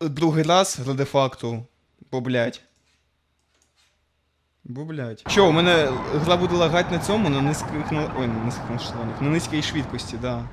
другий раз ради факту. Бо, блядь. Бо, блядь. Що, у мене гра буде лагати на цьому, на низьких на... Ой, на низьких налаштуваннях. На низькій швидкості, да.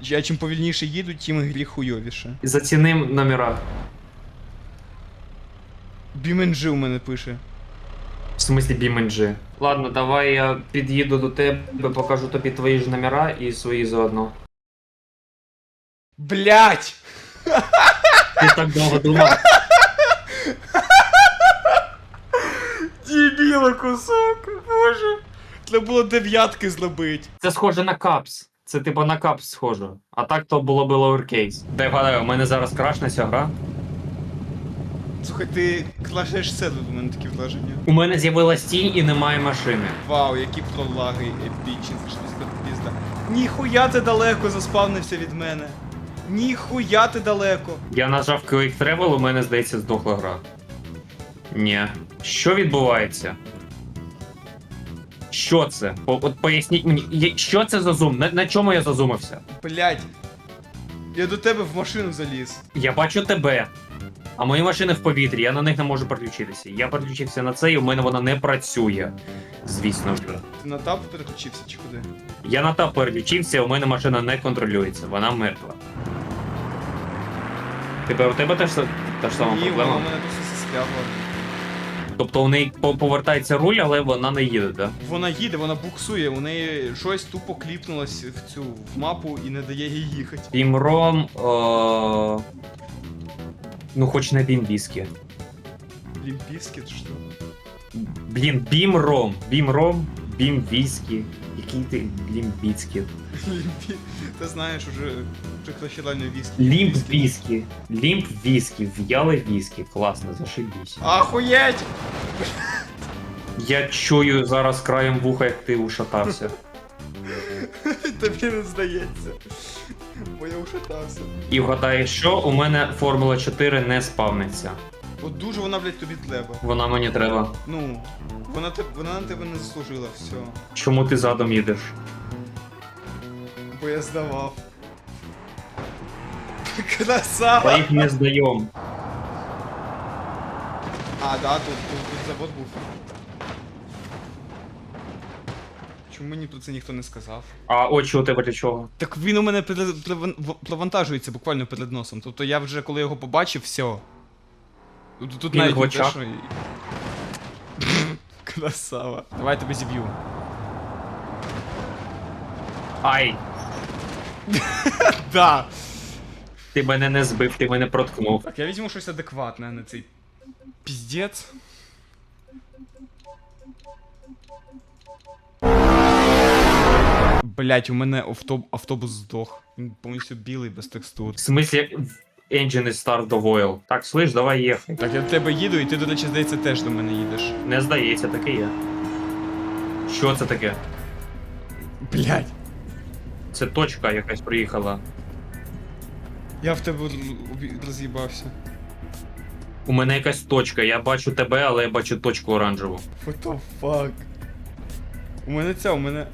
Я чим повільніше їду, тим грі хуйовіше. Заціним номера. BeamNG у мене пише. В смислі BeamNG. Ладно, давай я під'їду до тебе, покажу тобі твої ж номера і свої заодно. Блять! Ти так довго думав. Дебіла кусок, боже. Треба було дев'ятки зробити. Це схоже на капс. Це типу на капс схоже. А так то було би lowercase. Дай вгадаю, у мене зараз крашне ця гра. Слухай, ти клашеш все тут, у мене такі враження. У мене з'явилась тінь і немає машини. Вау, які пролаги епічні, це щось пізда. Ніхуя ти далеко заспавнився від мене. Ніхуя ти далеко. Я нажав Quick Travel, у мене здається здохла гра. Ні. Що відбувається? Що це? По- От поясніть мені, я- що це за зум? На, на чому я зазумився? Блять. Я до тебе в машину заліз. Я бачу тебе. А мої машини в повітрі, я на них не можу переключитися. Я переключився на це, і у мене вона не працює. Звісно ж. Ти на тап переключився чи куди? Я на тап переключився, у мене машина не контролюється, вона мертва. Тепер у тебе теж та ж сама Ні, проблема. вона у мене просто застрягла. Тобто у неї по- повертається руль, але вона не їде, так? Вона їде, вона буксує, у неї щось тупо кліпнулось в цю в мапу і не дає їй їхати. Бімром. Е... Ну, хоч не бімбіскі. Лімпіскіт, що? Блін, бімром. Бімром, бімвіскі. Який ти лімбіцький. Лімпі... Ти знаєш, уже реально віскі. Лімп віскі. Лімп віскі. В'яле віскі. Класно, зашибісь. Ахуєть! Я чую зараз краєм вуха, як ти ушатався. Тобі не здається. Бо я ушатався. І вгадаєш, що у мене Формула 4 не спавниться. От дуже вона, блядь, тобі треба. Вона мені треба. Ну, вона, те- вона на тебе не заслужила, все. Чому ти задом їдеш? Бо я здавав. Та їх не здаєм. А, да, тут, тут, тут завод був. Чому мені про це ніхто не сказав? А очі у тебе для чого? Так він у мене пере- преван- в- провантажується буквально перед носом. Тобто я вже коли його побачив, все. Тут, тут навіть в не те, що Красава. Давай я тебе зіб'ю. Ай! Да! Ти мене не збив, ти мене проткнув. Так, я візьму щось адекватне, а не цей. Піздець. Блять, у мене авто... автобус здох. Він повністю білий без текстур. В смислі, engine is start of oil. Так, слиш, давай їхай. Так, я до тебе їду, і ти, до речі, здається, теж до мене їдеш. Не здається, таке є. Що це таке? Блять. Це точка якась приїхала. Я в тебе р- роз'їбався. У мене якась точка, я бачу тебе, але я бачу точку оранжеву. What the fuck? У мене ця, у мене.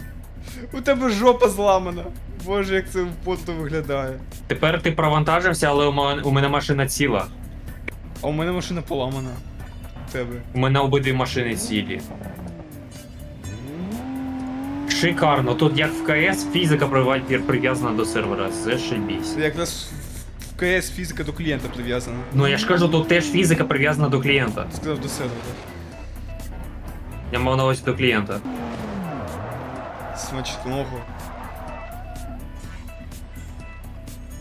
У тебе жопа зламана. Боже, як це потно виглядає. Тепер ти провантажився, але у мене, у мене машина ціла. А у мене машина поламана. У тебе. У мене обидві машини цілі. Шикарно. Тут як в КС фізика прив'язана до сервера. Зашибісь. Це якраз в КС фізика до клієнта прив'язана. Ну я ж кажу, тут теж фізика прив'язана до клієнта. Ти сказав до себе. Я мав на увазі до клієнта. Смачного.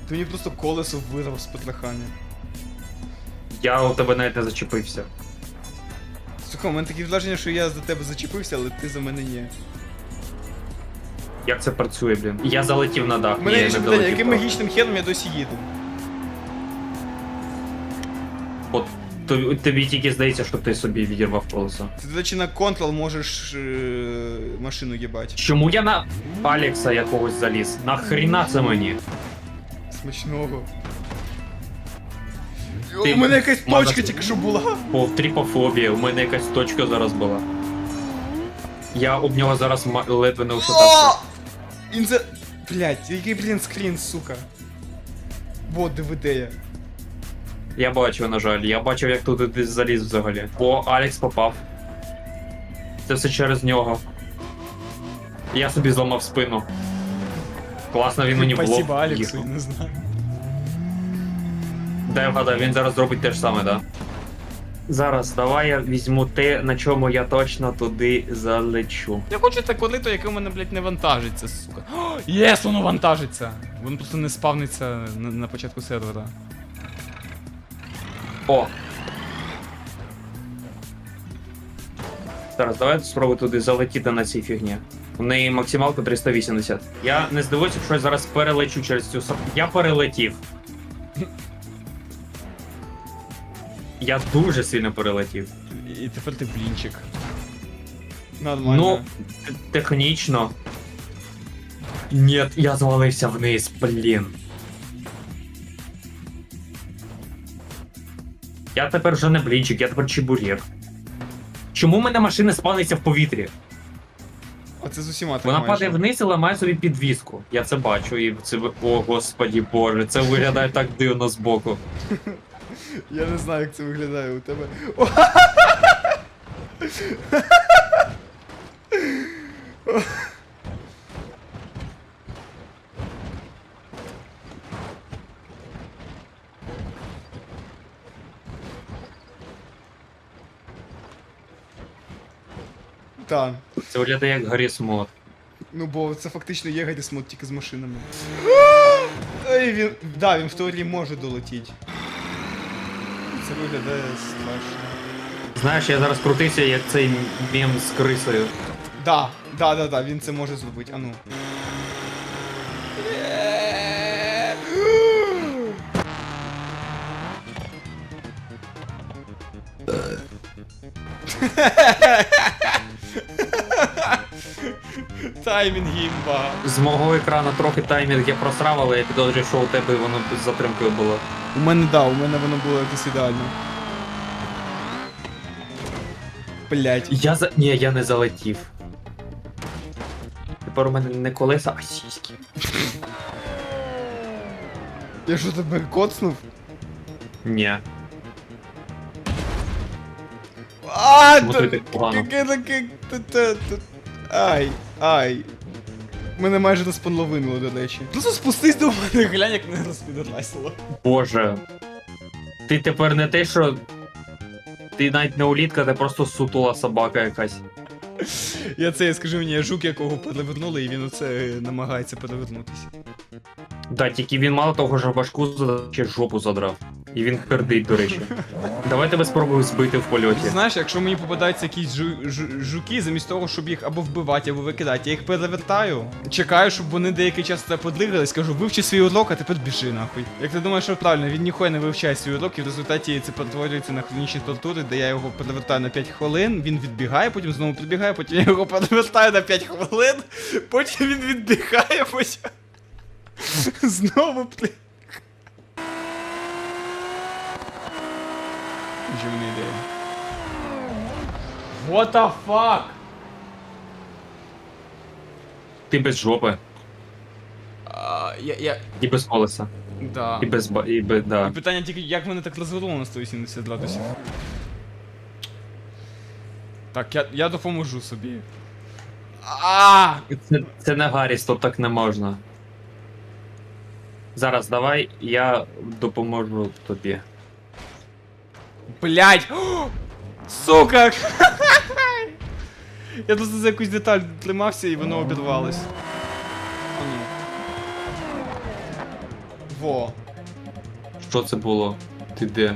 Ти мені просто колесо вирвав з потрахання. Я у тебе навіть не зачепився. Слухай, у мене таке враження, що я за тебе зачепився, але ти за мене ні. Як це працює, блін? Я залетів на дах. У мене Ні, є ще не питання, долетів. яким магічним хером я досі їду? От тобі, тобі тільки здається, що ти собі відірвав колесо. Ти, до речі, на Ctrl можеш е, машину їбати. Чому я на Алекса якогось заліз? Нахріна це мені? Смачного. Ти У мене якась маза- точка тільки що була. По тріпофобія, у мене якась точка зараз була. Я об нього зараз ма- ледве не ушатався. Інзе... Блять, який, блін, скрін, сука. Во, диви, де я. Я бачив, на жаль. Я бачив, як тут десь заліз взагалі. О, Алекс попав. Це все через нього. Я собі зламав спину. Класно він мені в лоб Спасибо, Алексу, їхав. не знаю. Дай вгадаю, він зараз зробить те ж саме, да? Зараз давай я візьму те, на чому я точно туди залечу. Я хочу це коли то, яке в мене, блядь, не вантажиться, сука. О, Єс, воно вантажиться! Воно просто не спавниться на, на початку сервера. О! Зараз давай спробую туди залетіти на цій фігні. У неї максималка 380. Я не здивуюся, якщо я зараз перелечу через цю сам. Я перелетів. Я дуже сильно перелетів. І тепер ти блінчик. Нормально. Ну, т- технічно. Ні, я звалився вниз, блін. Я тепер вже не блінчик, я тепер чебурек. Чому в мене машина спалиться в повітрі? Це з усіма так Вона майже. падає вниз і ламає собі підвіску. Я це бачу, і це О, господі боже, це виглядає так дивно збоку. Я не знаю, як це виглядає у тебе. О! Так. Це виглядає як Гарріс Мод. Ну, бо це фактично є Гаррісмод тільки з машинами. Ей, він. Да, він в теорії може долетіти. Це виглядає страшно. Знаєш, я зараз крутився, як цей мем з крисою. Да, да, да, да, він це може зробити. А ну. Таймінг гімба. З мого екрану трохи таймінг я просрав, але я підозрюю, що у тебе воно з затримкою було. У мене да, у мене воно було якось ідеально. Блять. Я за. Ні, я не залетів. Тепер у мене не колеса, а сіськи. Я що тебе коцнув? Ні. А, Чому тобі так погано? Ай, ай. Мене майже розпанловинило, до речі. Просто спустись до мене, глянь, як мене розпідорласило. Боже. Ти тепер не те, що. Ти навіть не улітка, ти просто сутула собака якась. Я це скажу мені, жук, якого перевернули, і він оце намагається перевернутися. Да, тільки він мало того, що башку задрав, ще жопу задрав. І він пердить, до речі. Давай тебе спробую збити в польоті. Знаєш, якщо мені попадаються якісь жу- жу- жуки, замість того, щоб їх або вбивати, або викидати, я їх перевертаю, чекаю, щоб вони деякий час це подлигались, кажу, вивчи свій урок, а тепер біжи нахуй. Як ти думаєш, що правильно, він ніхуя не вивчає свій урок, і в результаті це перетворюється на хронічні тортури, де я його перевертаю на 5 хвилин, він відбігає, потім знову прибігає, потім я його перевертаю на 5 хвилин, потім він відбігає, потім. Знову. Вже ідея. What the fuck? Ти без жопи, А, я, я, і без колеса, да. і без ба. і без. Да. І питання тільки, як мене так розвернуло на 180 градусів. Так, я, я допоможу собі. А! Це, це не Гарріс, то так не можна. Зараз давай я допоможу тобі. Блять! Сука! Я просто за якусь деталь тримався і воно обірвалось. Во, Що це було? Ти де?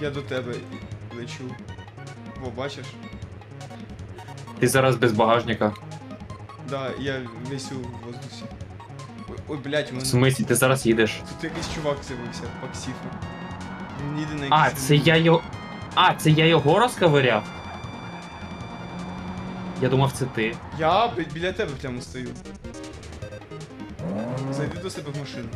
я до тебе лечу. Во, бачиш? Ти зараз без багажника. Да, я висю в воздусі. Ой, ой блять, у В мене смислі, ти зараз їдеш. тут якийсь чувак з'явився, Паксіфа. Він їде на А, це я його. А, це я його розковиряв? Я думав, це ти. Я бі- біля тебе прямо стою. Зайди до себе в машину.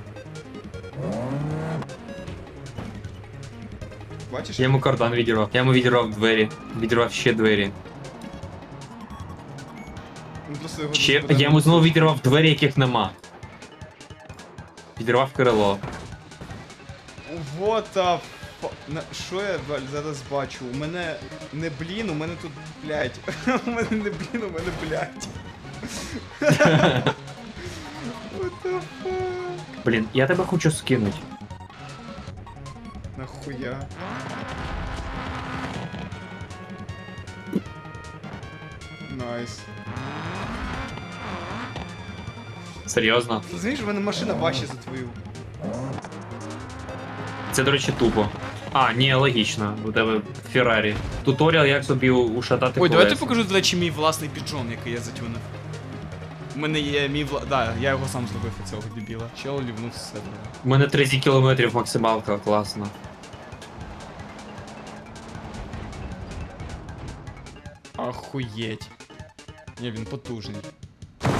Бачиш? Я йому кардан відірвав. Я йому відірвав двері. Відірвав ще двері. Просто його Ще я йому знову відірвав двері, яких нема. Підірвав крило. The fu- На що я ба- зараз бачу? У мене не блін, у мене тут блядь. У мене не блін, у мене блядь. What the fuck? Блін, я тебе хочу скинуть. Нахуя? Найс. Серйозно. Розумієш, в мене машина важча за твою. Це, до речі, тупо. А, ні, логічно. У тебе Феррарі. Туторіал, як собі ушатати Ой, давайте колеса. покажу, до речі, мій власний піджон, який я затюнив. У мене є мій вла... Да, я його сам зробив від цього дебіла. Чел лівнув з себе. У мене 30 кілометрів максималка, класно. Ахуєть. Ні, він потужний.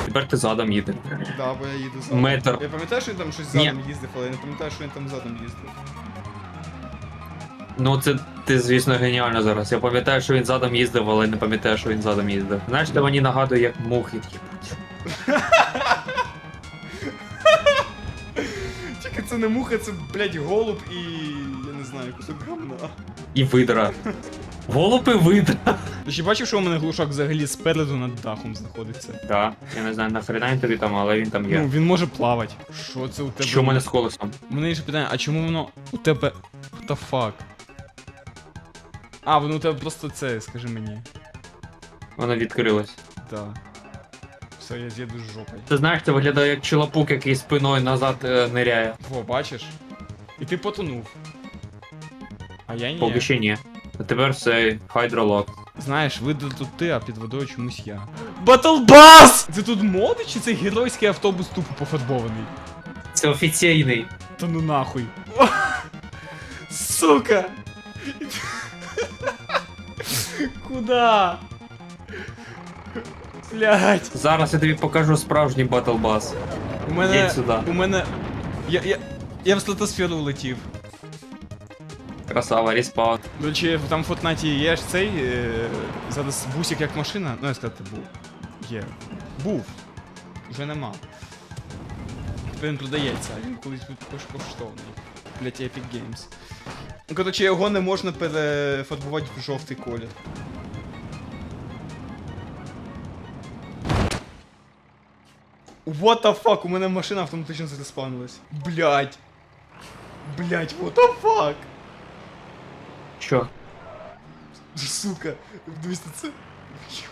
Тепер ти задом їдеш. Да, бо я їду задом. Метр. Я пам'ятаю, що він там щось Ні. задом їздив, але я не пам'ятаю, що він там задом їздив. Ну, це ти, звісно, геніально зараз. Я пам'ятаю, що він задом їздив, але не пам'ятаю, що він задом їздив. Знаєш, це мені нагадує, як мухи такі. Тільки це не муха, це, блядь, голуб і. я не знаю, кусок гамна. І видра. Голуб і видра. Ти ще бачив, що у мене глушак взагалі спереду над дахом знаходиться? Так, я не знаю, нахрена він тобі там, але він там є. Ну, він може плавати. Що це у тебе? Що в мене з колесом? У мене ще питання, а чому воно у тебе. What the fuck? А, воно у тебе просто це, скажи мені. Воно відкрилось. Да. Все, я з'їду з жопою. Ти знаєш, це виглядає як чолопук, який спиною назад е, ниряє. Во, бачиш? І ти потонув. А я ні. Поки ще ні. А тепер це хайдролок. Знаєш, видно тут ти, а під водою чомусь я. Батлбас! Це тут моди чи це геройський автобус тупо пофарбований? Це офіційний. Та ну нахуй. О, сука! Куда? Блять. Зараз я тобі покажу справжній батлбас. У мене. Їдь сюди. У мене. Я, я, я в стратосферу летів. Красава, респаун. До речі, там в Фортнаті є ж цей. Е, зараз бусик як машина. Ну, я сказати, був. Є. Був. Вже нема. Тепер він продається, а він колись був безкоштовний. Блять, Epic Games. Ну, коротше, його не можна перефарбувати в жовтий колір. What the fuck? У мене машина автоматично зареспавнилась. Блять. Блять, what the fuck? Що? Сука, дивись на це.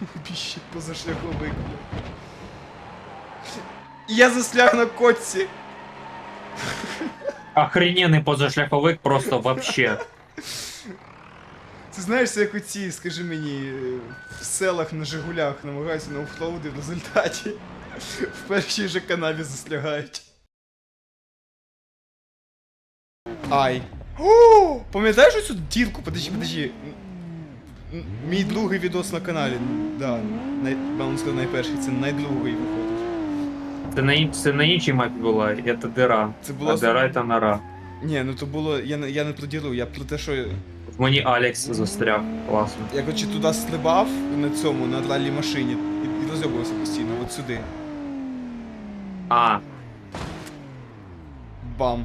Юбіще позашляховик, бля. Я застряг на котці. Охрененний позашляховик просто вообще. Ти знаєш, це як оці, скажи мені, е, в селах на Жигулях намагаються на оффроуди в результаті. В першій же канаві заслягають. Ай. О, пам'ятаєш оцю дірку? Подожди, подожди. Мій другий відос на каналі. Да, най... можна сказати, найперший, це найдругий виходить. Це на, ін- це на іншій мапі була, це дира. Це було А дира це нора. Ні, ну то було. Я не я не про діру, я про те, що В мені Алекс застряг. Класно. я короче туди стрибав на цьому, на ралі машині, і, і розйобувався постійно, от сюди. А, Бам.